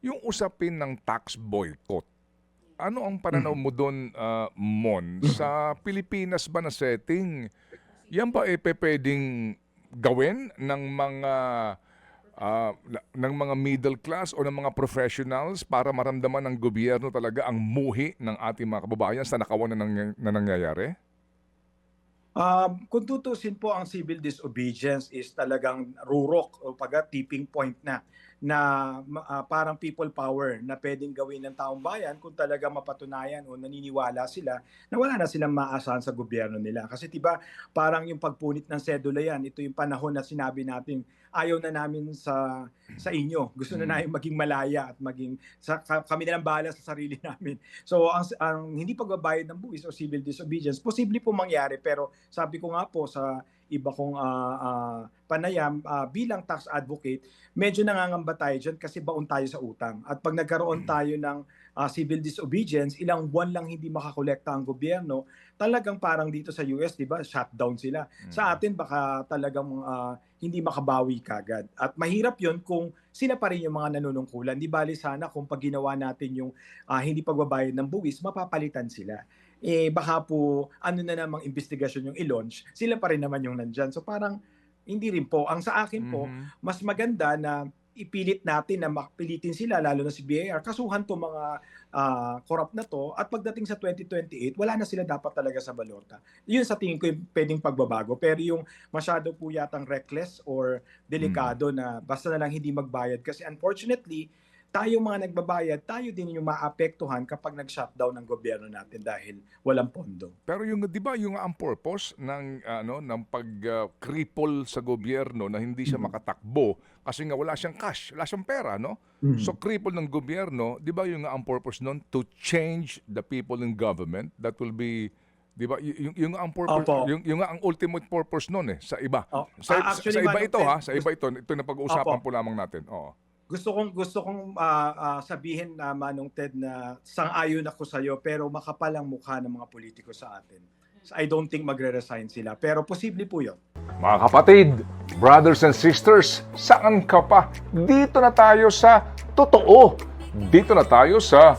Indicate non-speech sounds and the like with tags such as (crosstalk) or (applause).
yung usapin ng tax boycott. Ano ang pananaw mo doon, ah, Mon? Sa Pilipinas ba na setting, yan ba eh pe- pwedeng gawin ng mga na- ng mga middle class o ng mga professionals para maramdaman ng gobyerno talaga ang muhi ng ating mga kababayan sa nakawan na, nangy- na nangyayari? Um, kung tutusin po ang civil disobedience is talagang rurok o pag tipping point na na ah, parang people power na pwedeng gawin ng taong bayan kung talaga mapatunayan o naniniwala sila na wala na silang maasahan sa gobyerno nila. Kasi 'di ba parang yung pagpunit ng sedula yan, ito yung panahon na sinabi natin ayaw na namin sa sa inyo. Gusto na Mm. namin maging malaya at maging sa, ka- kami na lang bahala sa sarili (laughs) namin. So ang, ang hindi pagbabayad ng buwis o civil disobedience, posible po mangyari pero sabi ko nga po sa iba kong ah, ah, panayam ah, bilang tax advocate, medyo nangangamba tayo dyan kasi baon tayo sa utang. At pag nagkaroon tayo ng ah, civil disobedience, ilang buwan lang hindi makakolekta ang gobyerno, talagang parang dito sa US, di ba, shutdown sila. Sa atin baka talagang ah, hindi makabawi kagad. At mahirap yon kung sila pa rin yung mga nanunungkulan. Di bali sana kung pag ginawa natin yung ah, hindi pagbabayad ng buwis, mapapalitan sila. Eh baka po ano na namang investigasyon yung i-launch, sila pa rin naman yung nandyan. So parang hindi rin po. Ang sa akin po, Mhm. mas maganda na ipilit natin na makpilitin sila, lalo na si BAR, kasuhan to mga ah, corrupt na to, at pagdating sa 2028, wala na sila dapat talaga sa balota. Yun sa tingin ko yung pwedeng pagbabago. Pero yung masyado po yatang reckless or delikado na basta na lang hindi magbayad. Kasi unfortunately, tayo mga nagbabayad, tayo din yung maapektuhan kapag nag-shutdown ng gobyerno natin dahil walang pondo. Pero yung 'di ba yung ang purpose ng ano ng pag-cripple sa gobyerno na hindi siya Mhm. makatakbo kasi nga wala siyang cash, wala siyang pera, no? So cripple ng gobyerno, 'di ba yung ang purpose nun to change the people in government that will be 'di ba yung yung ang purpose Opo. yung yung ang ultimate purpose nun eh sa iba. Oh, Sa, ah, actually, sa iba ito ha, sa iba ito, ito na pag-uusapan po lamang natin. Oo. Gusto kong gusto kong ah, ah, sabihin na Manong Ted na sang-ayon ako sa iyo pero makapal ang mukha ng mga politiko sa atin. So, I don't think magre-resign sila pero posible po 'yon. Mga kapatid, brothers and sisters, saan ka pa? Dito na tayo sa totoo. Dito na tayo sa